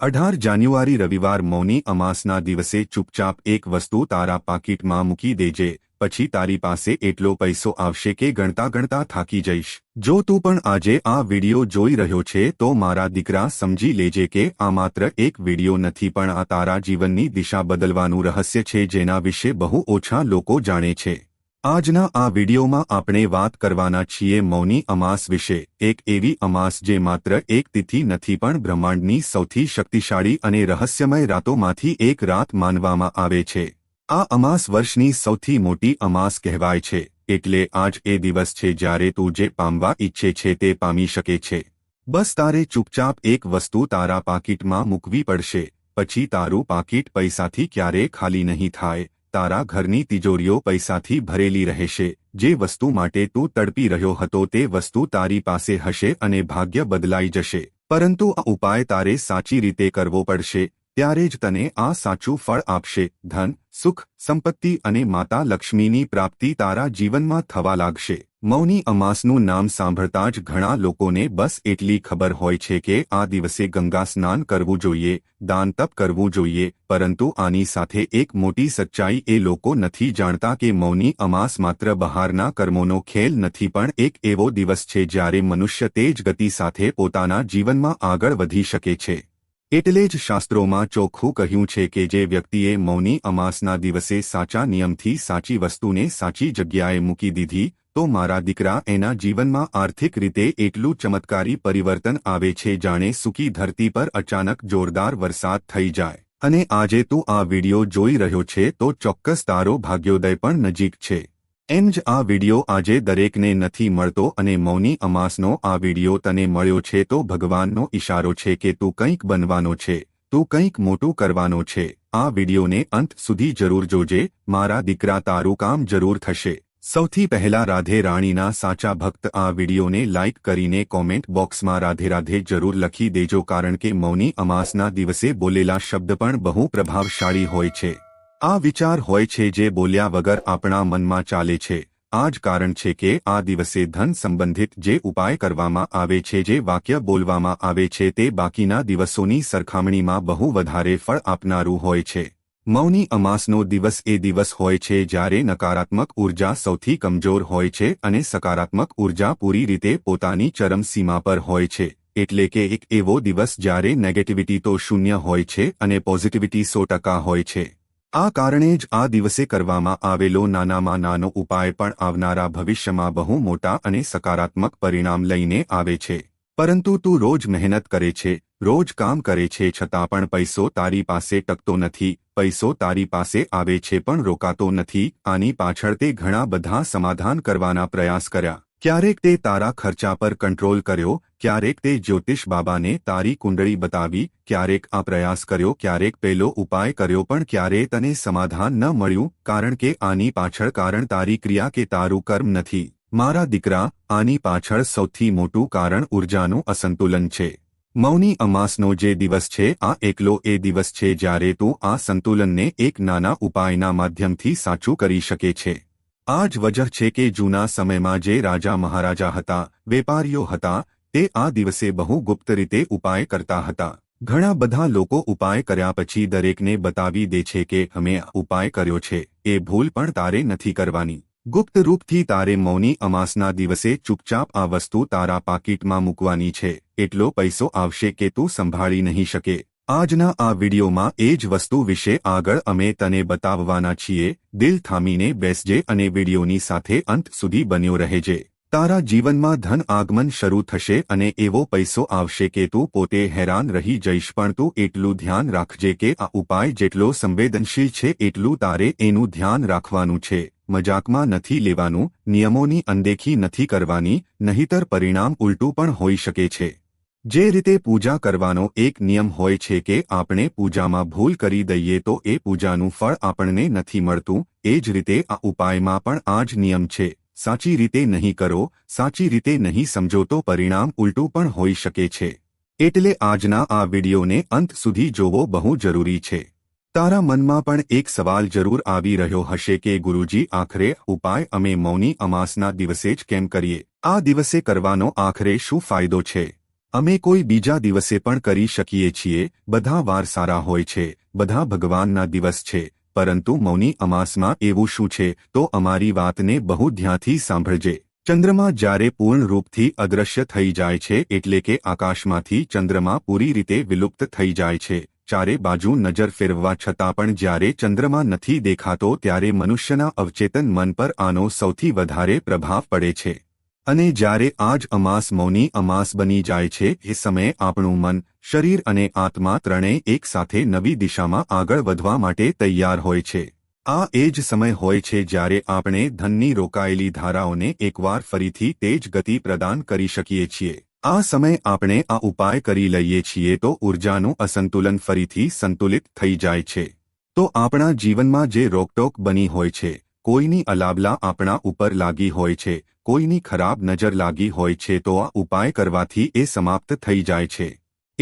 અઢાર જાન્યુઆરી રવિવાર મૌની અમાસના દિવસે ચૂપચાપ એક વસ્તુ તારા પાકીટમાં મૂકી દેજે, પછી તારી પાસે એટલો પૈસો આવશે કે ગણતા ગણતા થાકી જઈશ. જો તું પણ આજે આ વિડિયો જોઈ રહ્યો છે તો મારા દીકરા સમજી લેજે કે આ માત્ર એક વિડિયો નથી પણ આ તારા જીવનની દિશા બદલવાનું રહસ્ય છે જેના વિશે બહુ ઓછા લોકો જાણે છે. આજના આ વિડીયોમાં આપણે વાત કરવાના છીએ મૌની અમાસ વિશે, એક એવી અમાસ જે માત્ર એક તિથિ નથી પણ બ્રહ્માંડની સૌથી શક્તિશાળી અને રહસ્યમય રાતોમાંથી એક રાત માનવામાં આવે છે. આ અમાસ વર્ષની સૌથી મોટી અમાસ કહેવાય છે, એટલે આજ એ દિવસ છે જ્યારે તું જે પામવા ઈચ્છે છે તે પામી શકે છે. બસ તારે ચૂપચાપ એક વસ્તુ તારા પાકીટમાં મૂકવી પડશે, પછી તારું પાકીટ પૈસાથી ક્યારે ખાલી નહીં થાય. તારા ઘરની તિજોરીઓ પૈસાથી ભરેલી રહેશે. જે વસ્તુ માટે તું તડપી રહ્યો હતો તે વસ્તુ તારી પાસે હશે અને ભાગ્ય બદલાઈ જશે. પરંતુ આ ઉપાય તારે સાચી રીતે કરવો પડશે. ત્યારે જ તને આ સાચું ફળ આપશે. ધન, સુખ, સંપત્તિ અને માતા લક્ષ્મીની પ્રાપ્તિ તારા જીવનમાં થવા લાગશે. મૌની અમાસનું નામ સાંભળતા જ ઘણા લોકોને બસ એટલી ખબર હોય છે કે આ દિવસે ગંગા સ્નાન કરવું જોઈએ, દાન તપ કરવું જોઈએ, પરંતુ આની સાથે એક મોટી સચ્ચાઈ એ લોકો નથી જાણતા કે મૌની અમાસ માત્ર બહારના કર્મોનો ખેલ નથી પણ એક એવો દિવસ છે જ્યારે મનુષ્ય તેજ ગતિ સાથે પોતાના જીવનમાં આગળ વધી શકે છે. એટલે જ શાસ્ત્રોમાં ચોખ્ખું કહ્યું છે કે જે વ્યક્તિએ મૌની અમાસના દિવસે સાચા નિયમથી સાચી વસ્તુને સાચી જગ્યાએ મૂકી દીધી તો મારા દીકરા એના જીવનમાં આર્થિક રીતે એટલું ચમત્કારી પરિવર્તન આવે છે જાણે સૂકી ધરતી પર અચાનક જોરદાર વરસાદ થઈ જાય. અને આજે તું આ વિડિયો જોઈ રહ્યો છે તો ચોક્કસ તારો ભાગ્યોદય પણ નજીક છે. એમ જ આ વિડિયો આજે દરેકને નથી મળતો અને મૌની અમાસનો આ વિડિયો તને મળ્યો છે તો ભગવાનનો ઇશારો છે કે તું કંઈક બનવાનો છે, તું કંઈક મોટું કરવાનો છે. આ વિડિયોને અંત સુધી જરૂર જોજે, મારા દીકરા તારું કામ જરૂર થશે. સૌથી પહેલા રાધે રાણીના સાચા ભક્ત આ વિડીયોને લાઇક કરીને કોમેન્ટ બોક્સમાં રાધે રાધે જરૂર લખી દેજો કારણ કે મૌની અમાસના દિવસે બોલેલા શબ્દ પણ બહુ પ્રભાવશાળી હોય છે. આ વિચાર હોય છે જે બોલ્યા વગર આપણા મનમાં ચાલે છે. આ જ કારણ છે કે આ દિવસે ધન સંબંધિત જે ઉપાય કરવામાં આવે છે, જે વાક્ય બોલવામાં આવે છે, તે બાકીના દિવસોની સરખામણીમાં બહુ વધારે ફળ આપનારું હોય છે. મૌની અમાસનો દિવસ એ દિવસ હોય છે જ્યારે નકારાત્મક ઊર્જા સૌથી કમજોર હોય છે અને સકારાત્મક ઊર્જા પૂરી રીતે પોતાની ચરમસીમા પર હોય છે. એટલે કે એક એવો દિવસ જ્યારે નેગેટિવિટી તો શૂન્ય હોય છે અને પોઝિટિવિટી સો ટકા હોય છે. આ કારણે જ આ દિવસે કરવામાં આવેલો નાનામાં નાનો ઉપાય પણ આવનારા ભવિષ્યમાં બહુ મોટા અને સકારાત્મક પરિણામ લઈને આવે છે. પરંતુ તું રોજ મહેનત કરે છે, રોજ કામ કરે છે છતાં પણ પૈસો તારી પાસે ટકતો નથી, પૈસો તારી પાસે આવે છે પણ રોકાતો નથી, આની પાછળ તે ઘણા બધા સમાધાન કરવાના પ્રયાસ કર્યા. ક્યારેક તે તારા ખર્ચા પર કંટ્રોલ કર્યો, ક્યારેક તે જ્યોતિષ બાબાને તારી કુંડળી બતાવી, ક્યારેક આ પ્રયાસ કર્યો, ક્યારેક પેલો ઉપાય કર્યો પણ ક્યારેય તને સમાધાન ન મળ્યું, કારણ કે આની પાછળ કારણ તારી ક્રિયા કે તારું કર્મ નથી. મારા દીકરા, આની પાછળ સૌથી મોટું કારણ ઉર્જાનું અસંતુલન છે. મૌની અમાસનો જે દિવસ છે, આ એકલો એ દિવસ છે જ્યારે તું આ સંતુલનને એક નાના ઉપાયના માધ્યમથી સાચું કરી શકે છે. આ જ વજહ છે કે જૂના સમયમાં જે રાજા મહારાજા હતા, વેપારીઓ હતા, તે આ દિવસે બહુ ગુપ્ત રીતે ઉપાય કરતા હતા. ઘણા બધા લોકો ઉપાય કર્યા પછી દરેકને બતાવી દે છે કે, અમે ઉપાય કર્યો છે, એ ભૂલ પણ તારે નથી કરવાની. ગુપ્ત રૂપથી તારે મૌની અમાસના દિવસે ચૂપચાપ આ વસ્તુ તારા પાકીટમાં મૂકવાની છે. એટલો પૈસો આવશે કે તું સંભાળી નહીં શકે. આજના આ વિડીયોમાં એ જ વસ્તુ વિશે આગળ અમે તને બતાવવાના છીએ. દિલ થામીને બેસજે અને વિડીયોની સાથે અંત સુધી બન્યો રહેજે. તારા જીવનમાં ધન આગમન શરૂ થશે અને એવો પૈસો આવશે કે તું પોતે હેરાન રહી જઈશ, પણ તું એટલું ધ્યાન રાખજે કે આ ઉપાય જેટલો સંવેદનશીલ છે, એટલું તારે એનું ધ્યાન રાખવાનું છે. મજાકમાં નથી લેવાનું, નિયમોની અનદેખી નથી કરવાની, નહીતર પરિણામ ઉલટું પણ હોઈ શકે છે. જે રીતે પૂજા કરવાનો એક નિયમ હોય છે કે આપણે પૂજામાં ભૂલ કરી દઈએ તો એ પૂજાનું ફળ આપણને નથી મળતું, એ જ રીતે આ ઉપાયમાં પણ આ જ નિયમ છે. સાચી રીતે નહીં કરો, સાચી રીતે નહીં સમજો તો પરિણામ ઉલટું પણ હોઈ શકે છે. એટલે આજના આ વિડિયોને અંત સુધી જોવો બહુ જરૂરી છે. તારા મનમાં પણ એક સવાલ જરૂર આવી રહ્યો હશે કે ગુરુજી, આખરે ઉપાય અમે મૌની અમાસના દિવસે જ કેમ કરીએ? આ દિવસે કરવાનો આખરે શું ફાયદો છે? અમે કોઈ બીજા દિવસે પણ કરી શકીએ છીએ, બધા વાર સારા હોય છે, બધા ભગવાનના દિવસ છે, પરંતુ મૌની અમાસમાં એવું શું છે? તો અમારી વાતને બહુ ધ્યાનથી સાંભળજે. ચંદ્રમા જ્યારે પૂર્ણ રૂપથી અદૃશ્ય થઈ જાય છે, એટલે કે આકાશમાંથી ચંદ્રમા પૂરી રીતે વિલુપ્ત થઈ જાય છે. ચારે બાજુ નજર ફેરવવા છતાં પણ જ્યારે ચંદ્રમા નથી દેખાતો ત્યારે મનુષ્યના અવચેતન મન પર આનો સૌથી વધારે પ્રભાવ પડે છે. અને જ્યારે આજ અમાસ મૌની અમાસ બની જાય છે, એ સમયે આપણું મન, શરીર અને આત્મા ત્રણેય એકસાથે નવી દિશામાં આગળ વધવા માટે તૈયાર હોય છે. આ એ જ સમય હોય છે જ્યારે આપણે ધનની રોકાયેલી ધારાઓને એકવાર ફરીથી તેજ ગતિ પ્રદાન કરી શકીએ છીએ. આ સમય આપણે આ ઉપાય કરી લઈએ છીએ તો ઊર્જાનું અસંતુલન ફરીથી સંતુલિત થઈ જાય છે. તો આપણા જીવનમાં જે રોકટોક બની હોય છે, કોઈની અલાબલા આપણા ઉપર લાગી હોય છે, કોઈની ખરાબ નજર લાગી હોય છે તો આ ઉપાય કરવાથી એ સમાપ્ત થઈ જાય છે.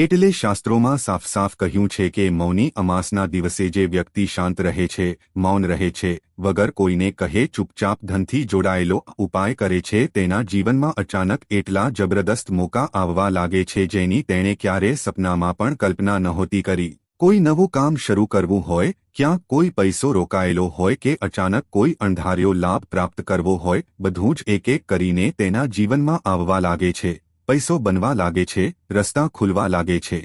એટલે શાસ્ત્રોમાં સાફ સાફ કહ્યું છે કે મૌની અમાસના દિવસે જે વ્યક્તિ શાંત રહે છે, મૌન રહે છે, વગર કોઈને કહે ચૂપચાપ ધનથી જોડાયેલો ઉપાય કરે છે, તેના જીવનમાં અચાનક એટલા જબરદસ્ત મોકા આવવા લાગે છે જેની તેણે ક્યારે સપનામાં પણ કલ્પના નહોતી કરી. કોઈ નવું કામ શરૂ કરવું હોય, ક્યાં કોઈ પૈસો રોકાયેલો હોય કે અચાનક કોઈ અણધાર્યો લાભ પ્રાપ્ત કરવો હોય, બધું જ એક એક કરીને તેના જીવનમાં આવવા લાગે છે. પૈસો બનવા લાગે છે, રસ્તા ખુલવા લાગે છે.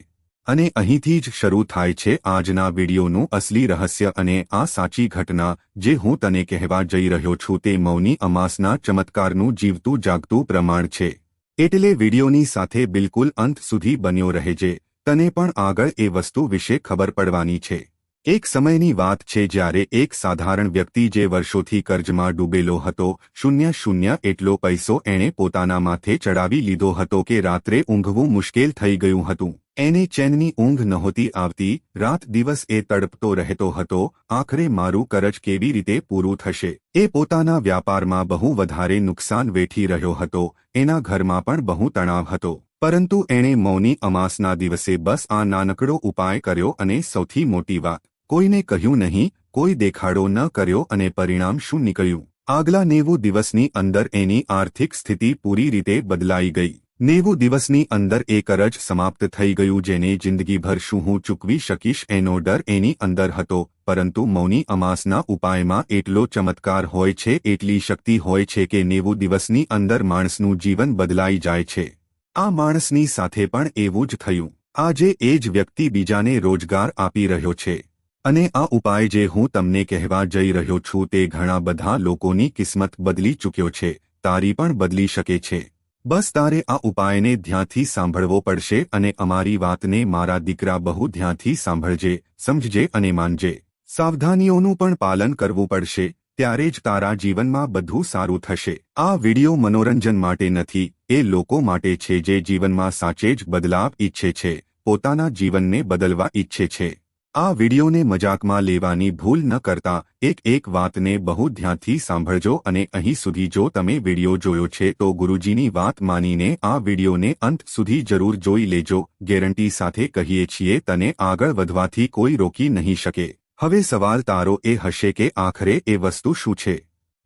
અને અહીંથી જ શરૂ થાય છે આજના વિડીયોનું અસલી રહસ્ય અને આ સાચી ઘટના, જે હું તને કહેવા જઈ રહ્યો છું તે મૌની અમાસના ચમત્કારનું જીવતું જાગતું પ્રમાણ છે. એટલે વિડીયોની સાથે બિલકુલ અંત સુધી બન્યો રહેજે. તને પણ આગળ એ વસ્તુ વિશે ખબર પડવાની છે. એક સમયની વાત છે જ્યારે એક સાધારણ વ્યક્તિ જે વર્ષોથી કર્જમાં ડૂબેલો હતો, શૂન્ય શૂન્ય એટલો પૈસો એણે પોતાના માથે ચડાવી લીધો હતો કે રાત્રે ઊંઘવું મુશ્કેલ થઈ ગયું હતું. એને ચેનની ઊંઘ નહોતી આવતી, રાત દિવસ એ તડપતો રહેતો હતો, આખરે મારું કરજ કેવી રીતે પૂરું થશે? એ પોતાના વ્યાપારમાં બહુ વધારે નુકસાન વેઠી રહ્યો હતો, એના ઘરમાં પણ બહુ તણાવ હતો. પરંતુ એણે મૌની અમાસના દિવસે બસ આ નાનકડો ઉપાય કર્યો અને સૌથી મોટી વાત કોઈને કહ્યું નહીં, કોઈ દેખાડો ન કર્યો અને પરિણામ શું નીકળ્યું? આગલા નેવું દિવસની અંદર એની આર્થિક સ્થિતિ પૂરી રીતે બદલાઈ ગઈ. નેવું દિવસની અંદર એ કરજ સમાપ્ત થઈ ગયું જેને જિંદગીભર શું હું ચૂકવી શકીશ એનો ડર એની અંદર હતો, પરંતુ મૌની અમાસના ઉપાયમાં એટલો ચમત્કાર હોય છે, એટલી શક્તિ હોય છે કે નેવું દિવસની અંદર માણસનું જીવન બદલાઈ જાય છે. આ માણસની સાથે પણ એવું જ થયું. આજે એ જ વ્યક્તિ બીજાને રોજગાર આપી રહ્યો છે. અને આ ઉપાય જે હું તમને કહેવા જઈ રહ્યો છું તે ઘણા બધા લોકોની કિસ્મત બદલી ચૂક્યો છે, તારી પણ બદલી શકે છે. બસ તારે આ ઉપાયને ધ્યાનથી સાંભળવો પડશે અને અમારી વાતને મારા દીકરા બહુ ધ્યાનથી સાંભળજે, સમજજે અને માનજે. સાવધાનીઓનું પણ પાલન કરવું પડશે, ત્યારે જ તારા જીવનમાં બધું સારું થશે. આ વિડિયો મનોરંજન માટે નથી, એ લોકો માટે છે જે જીવનમાં સાચે જ બદલાવ ઈચ્છે છે, પોતાના જીવનને બદલવા ઈચ્છે છે. આ વિડિયોને મજાકમાં લેવાની ભૂલ ન કરતા એક એક વાતને બહુ ધ્યાનથી સાંભળજો અને અહીં સુધી જો તમે વિડિયો જોયો છે તો ગુરુજીની વાત માનીને આ વિડિયોને અંત સુધી જરૂર જોઈ લેજો. ગેરંટી સાથે કહીએ છીએ તને આગળ વધવાથી કોઈ રોકી નહીં શકે. હવે સવાલ તારો એ હશે કે આખરે એ વસ્તુ શું છે?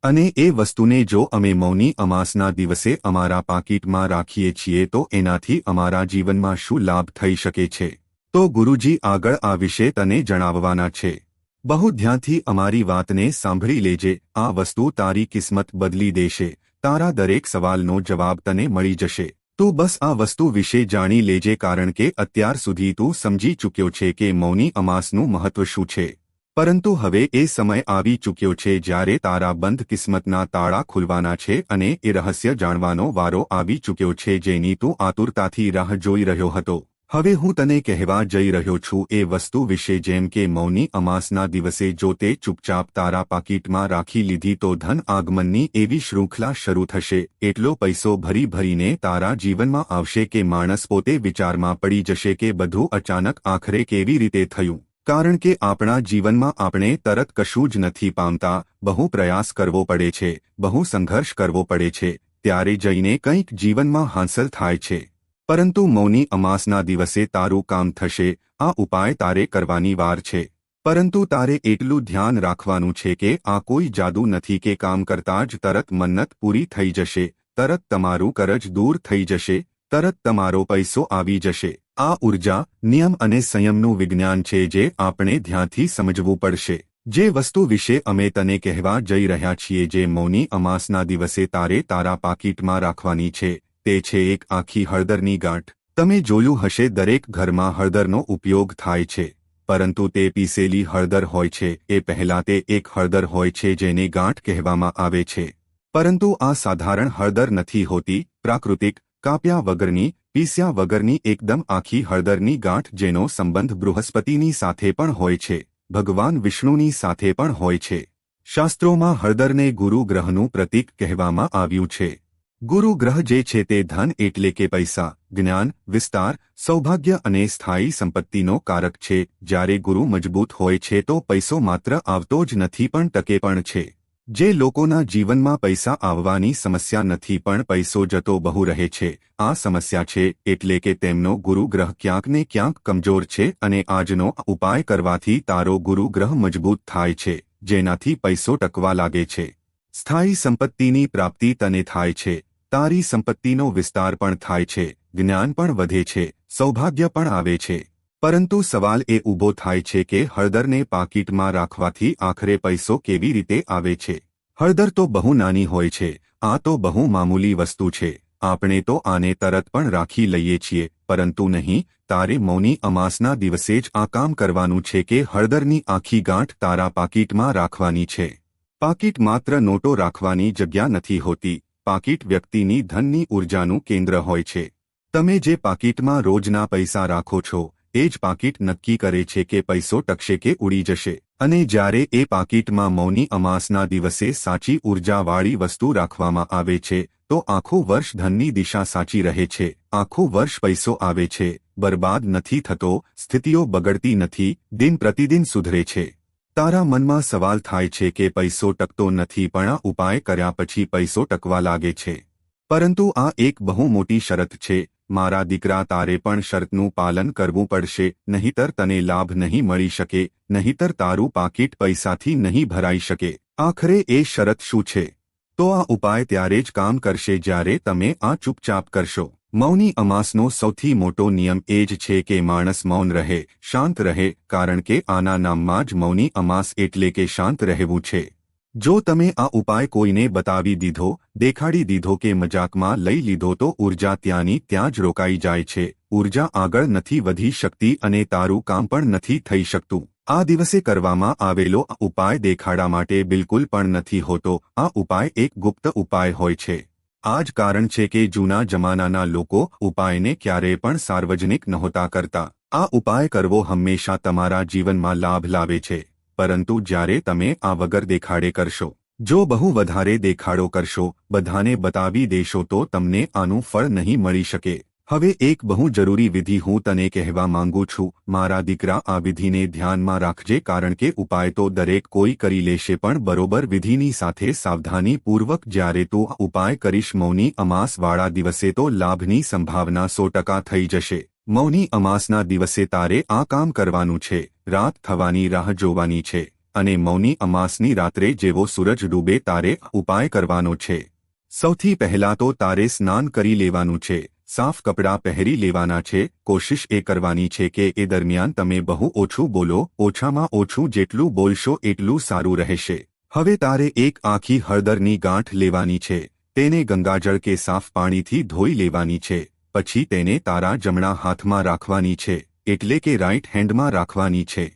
અને એ વસ્તુને જો અમે મૌની અમાસના દિવસે અમારા પાકીટમાં રાખીએ છીએ તો એનાથી અમારા જીવનમાં શું લાભ થઈ શકે છે? તો ગુરુજી આગળ આ વિશે તને જણાવવાના છે. બહુ ધ્યાનથી અમારી વાતને સાંભળી લેજે. આ વસ્તુ તારી કિસ્મત બદલી દેશે. તારા દરેક સવાલનો જવાબ તને મળી જશે. તું બસ આ વસ્તુ વિશે જાણી લેજે કારણ કે અત્યાર સુધી તું સમજી ચૂક્યો છે કે મૌની અમાસનું મહત્વ શું છે. પરંતુ હવે એ સમય આવી ચૂક્યો છે જ્યારે તારા બંધ કિસ્મતના તાળા ખુલવાના છે અને એ રહસ્ય જાણવાનો વારો આવી ચૂક્યો છે જેની તું આતુરતાથી રાહ જોઈ રહ્યો હતો. હવે હું તને કહેવા જઈ રહ્યો છું એ વસ્તુ વિશે જેમ કે મૌની અમાસના દિવસે જો તે ચૂપચાપ તારા પાકીટમાં રાખી લીધી તો ધન આગમનની એવી શૃંખલા શરૂ થશે. એટલો પૈસો ભરી ભરીને તારા જીવનમાં આવશે કે માણસ પોતે વિચારમાં પડી જશે કે બધું અચાનક આખરે કેવી રીતે થયું. કારણ કે આપણા જીવનમાં આપણે તરત કશું જ નથી પામતા. બહુ પ્રયાસ કરવો પડે છે. બહુ સંઘર્ષ કરવો પડે છે. ત્યારે જઈને કંઈક જીવનમાં હાંસલ થાય છે. પરંતુ મૌની અમાસના દિવસે તારું કામ થશે, આ ઉપાય તારે કરવાની વાર છે. પરંતુ તારે એટલું ધ્યાન રાખવાનું છે કે આ કોઈ જાદુ નથી કે કામ કરતા જ તરત મન્નત પૂરી થઈ જશે, તરત તમારું કરજ દૂર થઈ જશે, તરત તમારો પૈસો આવી જશે. આ ઊર્જા, નિયમ અને સંયમનું વિજ્ઞાન છે જે આપણે ધ્યાનથી સમજવું પડશે. જે વસ્તુ વિશે અમે તને કહેવા જઈ રહ્યા છીએ જે મૌની અમાસના દિવસે તારે તારા પાકીટમાં રાખવાની છે તે છે એક આખી હળદરની ગાંઠ. તમે જોયું હશે દરેક ઘરમાં હળદરનો ઉપયોગ થાય છે, પરંતુ તે પીસેલી હળદર હોય છે, એ પહેલાં તે એક હળદર હોય છે જેને ગાંઠ કહેવામાં આવે છે. પરંતુ આ સાધારણ હળદર નથી હોતી, પ્રાકૃતિક, કાપ્યા વગરની, પીસ્યા વગરની એકદમ આખી હળદરની ગાંઠ જેનો સંબંધ બૃહસ્પતિની સાથે પણ હોય છે, ભગવાન વિષ્ણુની સાથે પણ હોય છે. શાસ્ત્રોમાં હળદરને ગુરુ ગ્રહનું પ્રતીક કહેવામાં આવ્યું છે. ગુરુ ગ્રહ જે છે તે ધન એટલે કે પૈસા, જ્ઞાન, વિસ્તાર, સૌભાગ્ય અને સ્થાયી સંપત્તિનો કારક છે. જ્યારે ગુરુ મજબૂત હોય છે તો પૈસો માત્ર આવતો જ નથી પણ ટકે પણ છે. જે લોકોના જીવનમાં પૈસા આવવાની સમસ્યા નથી પણ પૈસો જતો બહુ રહે છે. આ સમસ્યા છે એટલે કે તેમનો ગુરુ ગ્રહ ક્યાંક ને ક્યાંક કમજોર છે અને આજનો ઉપાય કરવાથી તારો ગુરુ ગ્રહ મજબૂત થાય છે, જેનાથી પૈસો ટકવા લાગે છે. સ્થાયી સંપત્તિની પ્રાપ્તિ તને થાય છે. તારી સંપત્તિનો વિસ્તાર પણ થાય છે. જ્ઞાન પણ વધે છે. સૌભાગ્ય પણ આવે છે. પરંતુ સવાલ એ ઊભો થાય છે કે હળદરને પાકીટમાં રાખવાથી આખરે પૈસો કેવી રીતે આવે છે? હળદર તો બહુ નાની હોય છે. આ તો બહુ મામૂલી વસ્તુ છે. આપણે તો આને તરત પણ રાખી લઈએ છીએ. પરંતુ નહીં, તારે મૌની અમાસના દિવસે જ આ કામ કરવાનું છે કે હળદરની આખી ગાંઠ તારા પાકીટમાં રાખવાની છે. પાકીટ માત્ર નોટો રાખવાની જગ્યા નથી હોતી. પાકીટ વ્યક્તિની ધનની ઉર્જાનું કેન્દ્ર હોય છે. તમે જે પાકીટમાં રોજના પૈસા રાખો છો, એ જ પાકીટ નક્કી કરે છે કે પૈસો ટકશે કે ઉડી જશે. અને જ્યારે એ પાકીટમાં મૌની અમાસના દિવસે સાચી ઉર્જાવાળી વસ્તુ રાખવામાં આવે છે, તો આખું વર્ષ ધનની દિશા સાચી રહે છે. આખું વર્ષ પૈસો આવે છે, બરબાદ નથી થતો, સ્થિતિઓ બગડતી નથી, દિન પ્રતિદિન સુધરે છે. તારા મનમાં સવાલ થાય છે કે પૈસો ટકતો નથી પણ આ ઉપાય કર્યા પછી પૈસો ટકવા લાગે છે. પરંતુ આ એક બહુ મોટી શરત છે. મારા દીકરા તારે પણ શરતનું પાલન કરવું પડશે, નહીતર તને લાભ નહીં મળી શકે, નહીતર તારું પાકીટ પૈસાથી નહીં ભરાઈ શકે. આખરે એ શરત શું છે? તો આ ઉપાય ત્યારે જ કામ કરશે જ્યારે તમે આ ચૂપચાપ કરશો. મૌની અમાસનો સૌથી મોટો નિયમ એ જ છે કે માણસ મૌન રહે, શાંત રહે, કારણ કે આના નામમાં જ મૌની અમાસ એટલે કે શાંત રહેવું છે. જો તમે આ ઉપાય કોઈને બતાવી દીધો, દેખાડી દીધો કે મજાકમાં લઈ લીધો તો ઊર્જા ત્યાંની ત્યાં જ રોકાઈ જાય છે. ઊર્જા આગળ નથી વધી શકતી અને તારું કામ પણ નથી થઈ શકતું. આ દિવસે કરવામાં આવેલો ઉપાય દેખાડા માટે બિલકુલ પણ નથી હોતો. આ ઉપાય એક ગુપ્ત ઉપાય હોય છે. આ જ કારણ છે કે જૂના જમાનાના લોકો ઉપાયને ક્યારેય પણ સાર્વજનિક નહોતા કરતા. આ ઉપાય કરવો હંમેશા તમારા જીવનમાં લાભ લાવે છે, પરંતુ જ્યારે તમે આ વગર દેખાડે કરશો, જો બહુ વધારે દેખાડો કરશો, બધાને બતાવી દેશો તો તમને આનું ફળ નહીં મળી શકે. હવે એક બહુ જરૂરી વિધિ હું તને કહેવા માંગુ છું, મારા દીકરા આ વિધિને ધ્યાનમાં રાખજે કારણ કે ઉપાય તો દરેક કોઈ કરી લેશે પણ બરોબર વિધિની સાથે સાવધાનીપૂર્વક જ્યારે તું ઉપાય કરીશ મૌની અમાસવાળા દિવસે તો લાભની સંભાવના સો ટકા થઈ જશે. મૌની અમાસના દિવસે તારે આ કામ કરવાનું છે, રાત થવાની રાહ જોવાની છે, અને મૌની અમાસની રાત્રે જેવો સૂરજ ડૂબે તારે ઉપાય કરવાનો છે. સૌથી પહેલા તો તારે સ્નાન કરી લેવાનું છે સાફ કપડાં પહેરી લેવાના છે, કોશિશ એ કરવાની છે કે એ દરમિયાન તમે બહુ ઓછું બોલો, ઓછામાં ઓછું જેટલું બોલશો એટલું સારું રહેશે. હવે તારે એક આખી હળદરની ગાંઠ લેવાની છે, તેને ગંગાજળ કે સાફ પાણીથી ધોઈ લેવાની છે, પછી તેને તારા જમણા હાથમાં રાખવાની છે, એટલે કે રાઇટ હેન્ડમાં રાખવાની છે.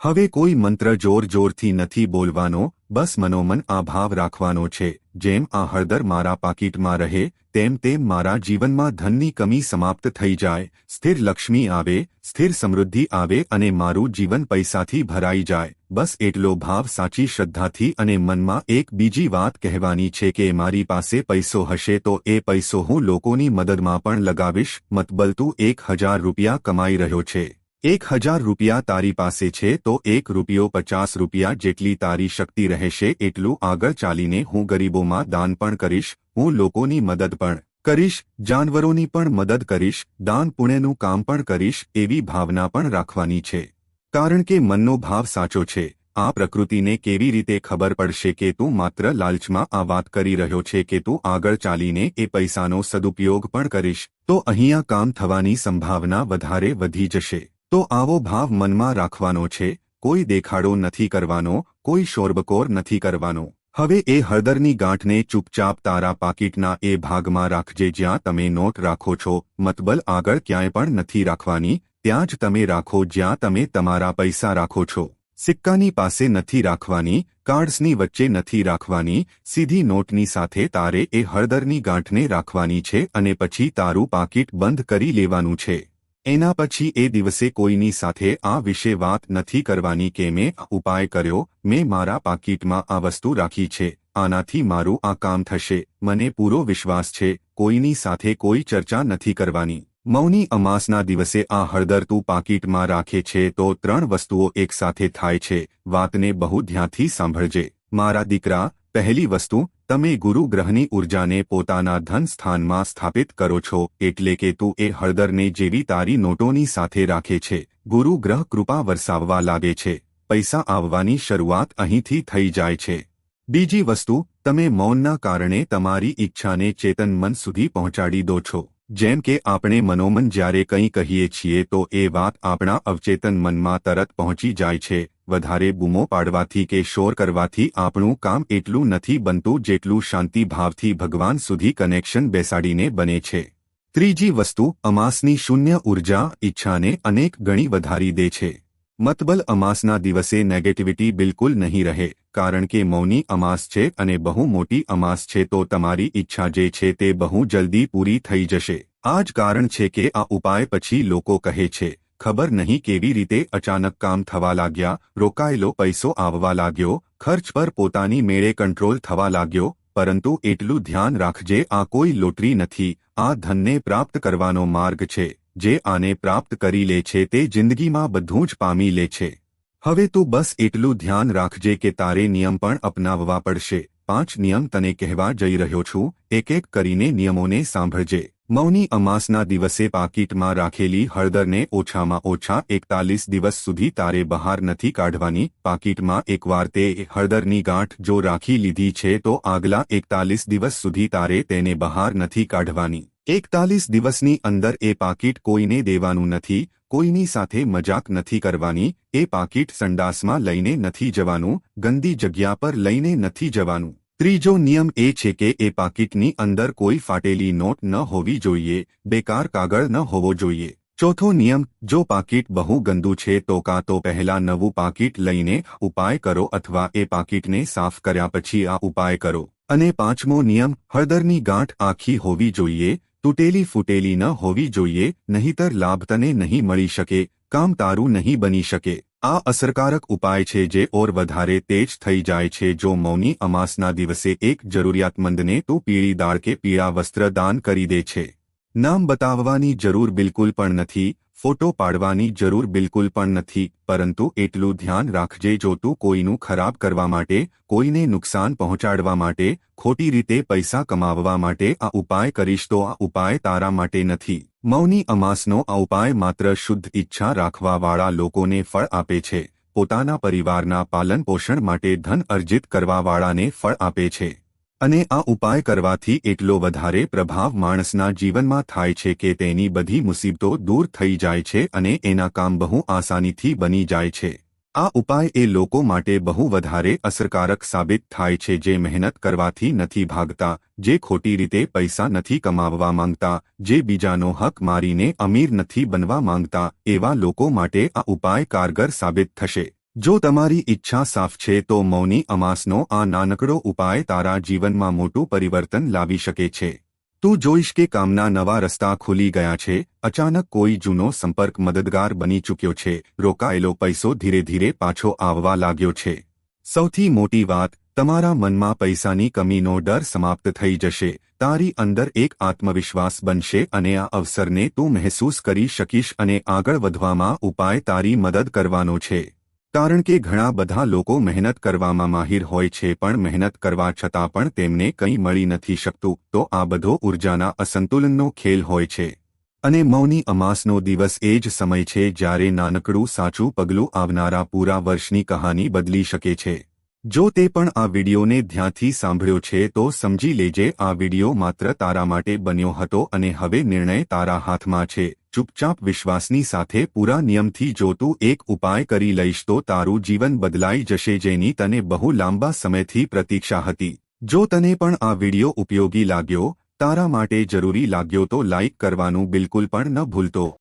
હવે કોઈ મંત્ર જોર જોરથી નથી બોલવાનો બસ મનોમન આ ભાવ રાખવાનો છે, જેમ આ હળદર મારા પાકીટમાં રહે, તેમ તેમ મારા જીવનમાં ધનની કમી સમાપ્ત થઈ જાય, સ્થિર લક્ષ્મી આવે, સ્થિર સમૃદ્ધિ આવે અને મારું જીવન પૈસાથી ભરાઈ જાય. બસ એટલો ભાવ સાચી શ્રદ્ધાથી અને મનમાં એક બીજી વાત કહેવાની છે કે મારી પાસે પૈસો હશે તો એ પૈસો હું લોકોની મદદમાં પણ લગાવીશ. મતબલતું એક હજાર રૂપિયા કમાઈ રહ્યો છે. એક હજાર રૂપિયા તારી પાસે છે તો એક રૂપિયો પચાસ રૂપિયા જેટલી તારી શક્તિ રહેશે એટલું આગળ ચાલીને હું ગરીબોમાં દાન પણ કરીશ, હું લોકોની મદદ પણ કરીશ, જાનવરોની પણ મદદ કરીશ, દાન પુણ્યનું કામ પણ કરીશ એવી ભાવના પણ રાખવાની છે. કારણ કે મનનો ભાવ સાચો છે. આ પ્રકૃતિને કેવી રીતે ખબર પડશે કે તું માત્ર લાલચમાં આ વાત કરી રહ્યો છે કે તું આગળ ચાલીને એ પૈસાનો સદુપયોગ પણ કરીશ, તો અહીંયા કામ થવાની સંભાવના વધારે વધી જશે. તો આવો ભાવ મનમાં રાખવાનો છે, કોઈ દેખાડો નથી કરવાનો, કોઈ શોરબકોર નથી કરવાનો. હવે એ હળદરની ગાંઠને ચૂપચાપ તારા પાકીટના એ ભાગમાં રાખજે જ્યાં તમે નોટ રાખો છો, મતબલ આગળ ક્યાંય પણ નથી રાખવાની, ત્યાં જ તમે રાખો જ્યાં તમે તમારા પૈસા રાખો છો. સિક્કાની પાસે નથી રાખવાની, કાર્ડ્સની વચ્ચે નથી રાખવાની, સીધી નોટની સાથે તારે એ હળદરની ગાંઠને રાખવાની છે અને પછી તારું પાકીટ બંધ કરી લેવાનું છે. એના પછી એ દિવસે કોઈની સાથે આ વિશે વાત નથી કરવાની કે મેં ઉપાય કર્યો, મેં મારા પાકીટમાં આ વસ્તુ રાખી છે, આનાથી મારું આ કામ થશે, મને પૂરો વિશ્વાસ છે, કોઈની સાથે કોઈ ચર્ચા નથી કરવાની. મૌની અમાસના દિવસે આ હળદર તું પાકીટમાં રાખે છે તો ત્રણ વસ્તુઓ એકસાથે થાય છે, વાતને બહુ ધ્યાનથી સાંભળજે. મારા દીકરા પહેલી વસ્તુ, તમે ગુરુ ગ્રહની ઉર્જાને પોતાના ધન સ્થાનમાં સ્થાપિત કરો છો, એટલે કે તું એ હળદરને જેવી તારી નોટોની સાથે રાખે છે. ગુરુ ગ્રહ કૃપા વરસાવવા લાગે છે. પૈસા આવવાની શરૂઆત અહીંથી થઈ જાય છે. બીજી વસ્તુ, તમે મૌનના કારણે તમારી ઈચ્છાને ચેતન મન સુધી પહોંચાડી દો છો. જેમ કે આપણે મનોમન જ્યારે કંઈ કહીએ છીએ તો એ વાત આપણા અવચેતન મનમાં તરત પહોંચી જાય છે. વધારે બૂમો પાડવાથી કે શોર કરવાથી આપણું કામ એટલું નથી બનતું જેટલું શાંતિ ભાવથી ભગવાન સુધી કનેક્શન બેસાડીને બને છે. ત્રીજી વસ્તુ, અમાસની શૂન્ય ઊર્જા ઈચ્છાને અનેક ગણી વધારી દે છે. મતબલ અમાસના દિવસે નેગેટિવિટી બિલકુલ નહીં રહે, કારણ કે મૌની અમાસ છે અને બહુ મોટી અમાસ છે તો તમારી ઈચ્છા જે છે તે બહુ જલ્દી પૂરી થઈ જશે. આ જ કારણ છે કે આ ઉપાય પછી લોકો કહે છે. ખબર નહીં કેવી રીતે અચાનક કામ થવા લાગ્યા, રોકાયેલો પૈસો આવવા લાગ્યો, ખર્ચ પર પોતાની મેળે કંટ્રોલ થવા લાગ્યો, પરંતુ એટલું ધ્યાન રાખજે, આ કોઈ લોટરી નથી, આ ધનને પ્રાપ્ત કરવાનો માર્ગ છે, જે આને પ્રાપ્ત કરી લે છે તે જિંદગીમાં બધું જ પામી લે છે. હવે તું બસ એટલું ધ્યાન રાખજે કે તારે નિયમ પણ અપનાવવા પડશે. પાંચ નિયમ તને કહેવા જઈ રહ્યો છું એક એક કરીને નિયમોને સાંભળજે. મૌની અમાસના દિવસે પાકીટમાં રાખેલી હળદરને ઓછામાં ઓછા એકતાલીસ દિવસ સુધી તારે બહાર નથી કાઢવાની. પાકીટમાં એકવાર તે હળદરની ગાંઠ જો રાખી લીધી છે તો આગલા એકતાલીસ દિવસ સુધી તારે તેને બહાર નથી કાઢવાની. એકતાલીસ દિવસની અંદર એ પાકીટ કોઈને દેવાનું નથી, કોઈની સાથે મજાક નથી કરવાની, એ પાકીટ સંડાસમાં લઈને નથી જવાનું, ગંદી જગ્યા પર લઈને નથી જવાનું. ત્રીજો નિયમ એ છે કે એ પાકીટની અંદર કોઈ ફાટેલી નોટ ન હોવી જોઈએ, બેકાર કાગળ ન હોવો જોઈએ. ચોથો નિયમ, જો પાકીટ બહુ ગંદુ છે તો કાં તો પહેલા નવું પાકીટ લઈને ઉપાય કરો અથવા એ પાકીટને સાફ કર્યા પછી આ ઉપાય કરો. અને પાંચમો નિયમ, હળદરની ગાંઠ આખી હોવી જોઈએ, તૂટેલી ફૂટેલી ન હોવી જોઈએ, નહીતર લાભ તને નહીં મળી શકે, કામ તારું નહીં બની શકે. આ અસરકારક ઉપાય છે જે ઓર વધારે તેજ થઈ જાય છે જો મૌની અમાસના દિવસે એક જરૂરિયાતમંદને તો પીળી દાળ કે પીળા વસ્ત્ર દાન કરી દે છે. નામ બતાવવાની જરૂર બિલકુલ પણ નથી ફોટો પાડવાની જરૂર બિલકુલ પણ નથી, પરંતુ એટલું ધ્યાન રાખજે જો તું કોઈનું ખરાબ કરવા માટે, કોઈને નુકસાન પહોંચાડવા માટે, ખોટી રીતે પૈસા કમાવવા માટે આ ઉપાય કરીશ તો આ ઉપાય તારા માટે નથી. મૌની અમાસનો આ ઉપાય માત્ર શુદ્ધ ઈચ્છા રાખવાવાળા લોકોને ફળ આપે છે. પોતાના પરિવારના પાલન માટે ધન અર્જિત કરવાવાળાને ફળ આપે છે. અને આ ઉપાય કરવાથી એટલો વધારે પ્રભાવ માણસના જીવનમાં થાય છે કે તેની બધી મુસીબતો દૂર થઈ જાય છે અને એના કામ બહુ આસાનીથી બની જાય છે. આ ઉપાય એ લોકો માટે બહુ વધારે અસરકારક સાબિત થાય છે જે મહેનત કરવાથી નથી ભાગતા, જે ખોટી રીતે પૈસા નથી કમાવવા માંગતા, જે બીજાનો હક મારીને અમીર નથી બનવા માંગતા, એવા લોકો માટે આ ઉપાય કારગર સાબિત થશે. જો તમારી ઈચ્છા સાફ છે તો મૌની અમાસનો આ નાનકડો ઉપાય તારા જીવનમાં મોટું પરિવર્તન લાવી શકે છે. તું જોઈશ કે કામના નવા રસ્તા ખુલી ગયા છે, અચાનક કોઈ જૂનો સંપર્ક મદદગાર બની ચૂક્યો છે, રોકાયેલો પૈસો ધીરે ધીરે પાછો આવવા લાગ્યો છે. સૌથી મોટી વાત, તમારા મનમાં પૈસાની કમીનો ડર સમાપ્ત થઈ જશે, તારી અંદર એક આત્મવિશ્વાસ બનશે અને આ અવસરને તું મહેસૂસ કરી શકીશ અને આગળ વધવામાં ઉપાય તારી મદદ કરવાનો છે. કારણ કે ઘણા બધા લોકો મહેનત કરવામાં માહિર હોય છે પણ મહેનત કરવા છતાં પણ તેમને કંઈ મળી નથી શકતું, તો આ બધો ઉર્જાના અસંતુલનનો ખેલ હોય છે. અને મૌની અમાસનો દિવસ એ જ સમય છે જ્યારે નાનકડું સાચું પગલું આવનારા પૂરા વર્ષની કહાની બદલી શકે છે. જો તે પણ આ વિડીયોને ધ્યાનથી સાંભળ્યો છે તો સમજી લેજે, આ વીડિયો માત્ર તારા માટે બન્યો હતો અને હવે નિર્ણય તારા હાથમાં છે. ચૂપચાપ વિશ્વાસની સાથે પૂરા નિયમથી જો તું એક ઉપાય કરી લઈશ તો તારું જીવન બદલાઈ જશે જેની તને બહુ લાંબા સમયથી પ્રતીક્ષા હતી. જો તને પણ આ વીડિયો ઉપયોગી લાગ્યો, તારા માટે જરૂરી લાગ્યો તો લાઇક કરવાનું બિલકુલ પણ ન ભૂલતો.